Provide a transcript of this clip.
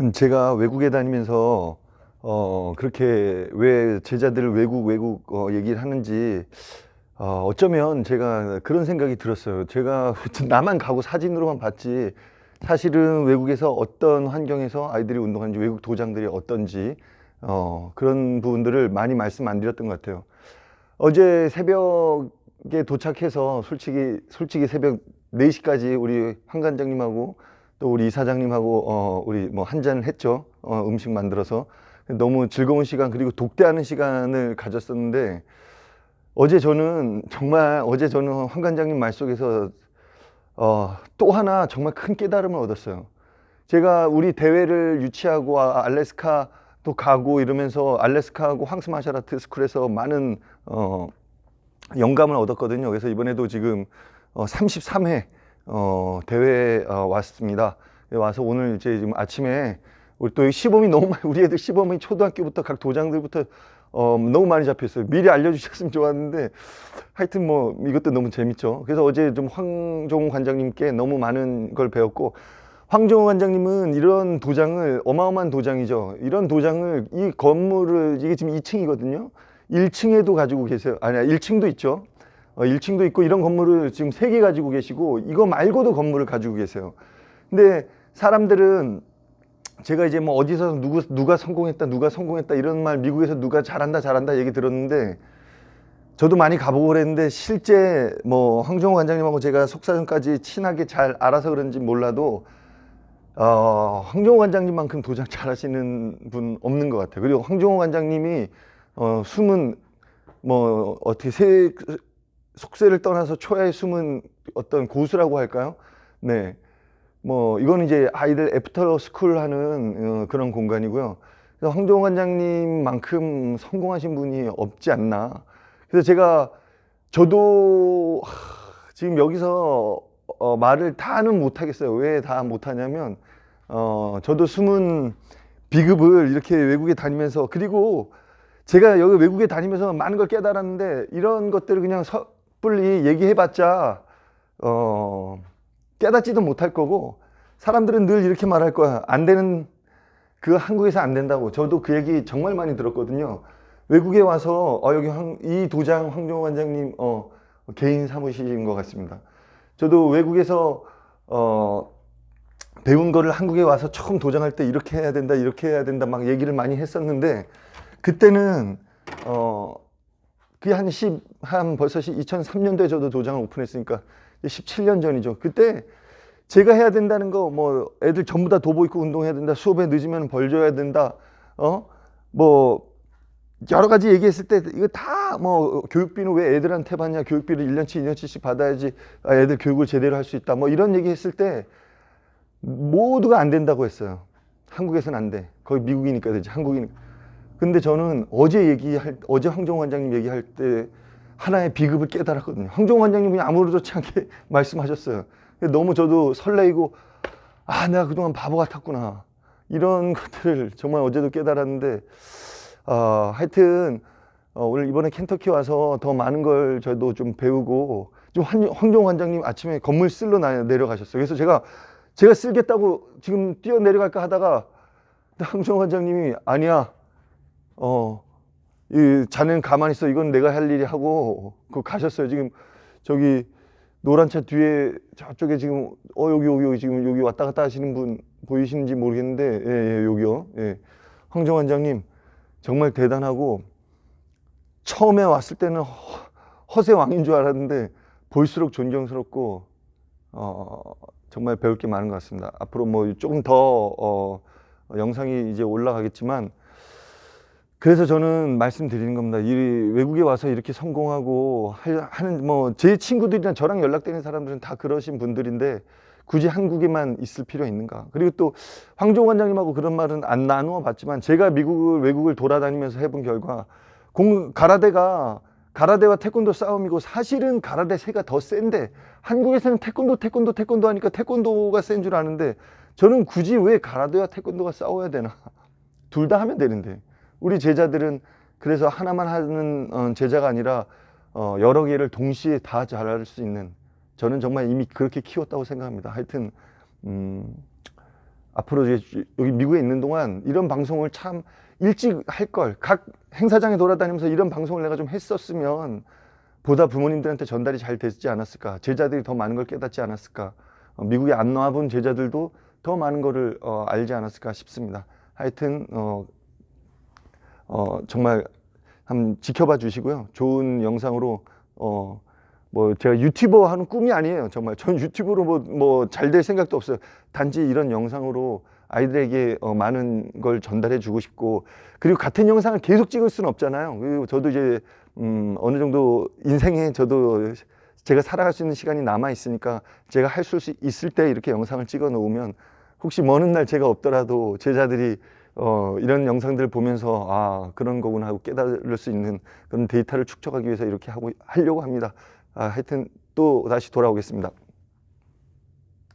음, 제가 외국에 다니면서 어 그렇게 왜 제자들을 외국 외국 어 얘기를 하는지 어 어쩌면 제가 그런 생각이 들었어요. 제가 나만 가고 사진으로만 봤지 사실은 외국에서 어떤 환경에서 아이들이 운동하는지 외국 도장들이 어떤지 어 그런 부분들을 많이 말씀 안 드렸던 것 같아요. 어제 새벽에 도착해서 솔직히 솔직히 새벽 4시까지 우리 황 관장님하고 또 우리 이사장님하고 어 우리 뭐 한 잔 했죠. 어 음식 만들어서 너무 즐거운 시간 그리고 독대하는 시간을 가졌었는데 어제 저는 정말 어제 저는 황 관장님 말 속에서 어 또 하나 정말 큰 깨달음을 얻었어요. 제가 우리 대회를 유치하고 아- 알래스카도 가고 이러면서 알래스카하고 황스 마샬 아트 스쿨에서 많은 어 영감을 얻었거든요. 그래서 이번에도 지금 어 33회 어 대회에 어 왔습니다. 네, 와서 오늘 이제 지금 아침에 우리 또 시범이 너무 많이 우리 애들 시범이 초등학교부터 각 도장들부터 어 너무 많이 잡혔어요. 미리 알려주셨으면 좋았는데 하여튼 뭐 이것도 너무 재밌죠. 그래서 어제 좀 황종 관장님께 너무 많은 걸 배웠고 황종호 관장님은 이런 도장을 어마어마한 도장이죠. 이런 도장을 이 건물을 이게 지금 2층이거든요. 1층에도 가지고 계세요. 아니야, 1층도 있죠. 어, 1층도 있고 이런 건물을 지금 세 개 가지고 계시고 이거 말고도 건물을 가지고 계세요. 근데 사람들은 제가 이제 뭐 어디서 누구 누가 성공했다 누가 성공했다 이런 말 미국에서 누가 잘한다 잘한다 얘기 들었는데 저도 많이 가보고 그랬는데 실제 뭐 황정호 관장님하고 제가 속사정까지 친하게 잘 알아서 그런지 몰라도 어, 황정호 관장님만큼 도장 잘하시는 분 없는 것 같아요. 그리고 황정호 관장님이 어, 숨은 뭐 어떻게 세 속세를 떠나서 초야의 숨은 어떤 고수라고 할까요? 네. 뭐 이거는 이제 아이들 애프터 스쿨 하는 어, 그런 공간이고요. 그래서 황정호 관장님만큼 성공하신 분이 없지 않나. 그래서 제가 저도 하, 지금 여기서 어, 말을 다는 못하겠어요. 왜 다 못하냐면 어, 저도 숨은 비급을 이렇게 외국에 다니면서 그리고 제가 여기 외국에 다니면서 많은 걸 깨달았는데 이런 것들을 그냥 섣불리 얘기해봤자 어, 깨닫지도 못할 거고 사람들은 늘 이렇게 말할 거야. 안 되는 그 한국에서 안 된다고. 저도 그 얘기 정말 많이 들었거든요. 외국에 와서 어, 여기 황- 이 도장 황정호 관장님 어, 개인 사무실인 것 같습니다. 저도 외국에서 어, 배운 거를 한국에 와서 처음 도장할 때 이렇게 해야 된다, 이렇게 해야 된다 막 얘기를 많이 했었는데 그때는 어 그게 한 10, 한 벌써 2003년도에 저도 도장을 오픈했으니까 17년 전이죠. 그때 제가 해야 된다는 거 뭐 애들 전부 다 도보 입고 운동해야 된다. 수업에 늦으면 벌 줘야 된다. 어? 뭐 여러 가지 얘기했을 때 이거 다 뭐 교육비는 왜 애들한테 받냐? 교육비를 1년치, 2년치씩 받아야지 아, 애들 교육을 제대로 할 수 있다. 뭐 이런 얘기 했을 때 모두가 안 된다고 했어요. 한국에서는 안 돼. 거기 미국이니까 되지. 한국이니까. 근데 저는 어제 얘기할 어제 황정 원장님 얘기할 때 하나의 비급을 깨달았거든요. 황정 원장님이 아무렇지 않게 말씀하셨어요. 너무 저도 설레이고 아 내가 그동안 바보 같았구나 이런 것들을 정말 어제도 깨달았는데 어, 하여튼 어, 오늘 이번에 켄터키 와서 더 많은 걸 저도 좀 배우고 좀 황- 황정 원장님 아침에 건물 쓸러 나- 내려가셨어요. 그래서 제가 제가 쓸겠다고 지금 뛰어 내려갈까 하다가 황정 원장님이 아니야 어, 이 자네는 가만히 있어. 이건 내가 할 일이 하고 그 가셨어요. 지금 저기 노란 차 뒤에 저쪽에 지금 어 여기 여기 여기 지금 여기 왔다 갔다 하시는 분 보이시는지 모르겠는데 예, 예 여기요. 예. 황정 원장님 정말 대단하고 처음에 왔을 때는 허, 허세 왕인 줄 알았는데 볼수록 존경스럽고 어, 정말 배울 게 많은 것 같습니다. 앞으로 뭐 조금 더 어, 영상이 이제 올라가겠지만 그래서 저는 말씀드리는 겁니다. 이 외국에 와서 이렇게 성공하고 할- 하는 뭐 제 친구들이나 저랑 연락되는 사람들은 다 그러신 분들인데 굳이 한국에만 있을 필요 있는가? 그리고 또 황종 원장님하고 그런 말은 안 나누어 봤지만 제가 미국을 외국을 돌아다니면서 해본 결과 공 가라데가 가라데와 태권도 싸움이고 사실은 가라데 세가 더 센데 한국에서는 태권도 태권도 태권도 하니까 태권도가 센 줄 아는데 저는 굳이 왜 가라데와 태권도가 싸워야 되나? 둘 다 하면 되는데 우리 제자들은 그래서 하나만 하는 어, 제자가 아니라 어, 여러 개를 동시에 다 잘할 수 있는 저는 정말 이미 그렇게 키웠다고 생각합니다. 하여튼 음, 앞으로 여기 미국에 있는 동안 이런 방송을 참 일찍 할 걸. 각 행사장에 돌아다니면서 이런 방송을 내가 좀 했었으면 보다 부모님들한테 전달이 잘 됐지 않았을까. 제자들이 더 많은 걸 깨닫지 않았을까. 어, 미국에 안 나와본 제자들도 더 많은 거를 어, 알지 않았을까 싶습니다. 하여튼 어, 어, 정말 한번 지켜봐 주시고요. 좋은 영상으로 어, 뭐 제가 유튜버 하는 꿈이 아니에요. 정말 전 유튜브로 뭐 뭐 잘 될 생각도 없어요. 단지 이런 영상으로 아이들에게 어, 많은 걸 전달해 주고 싶고 그리고 같은 영상을 계속 찍을 수는 없잖아요. 그리고 저도 이제 음, 어느 정도 인생에 저도 제가 살아갈 수 있는 시간이 남아 있으니까 제가 할 수 있을 때 이렇게 영상을 찍어 놓으면 혹시 먼날 제가 없더라도 제자들이 어, 이런 영상들을 보면서 아 그런 거구나 하고 깨달을 수 있는 그런 데이터를 축적하기 위해서 이렇게 하고 하려고 합니다. 아, 하여튼 또 다시 돌아오겠습니다.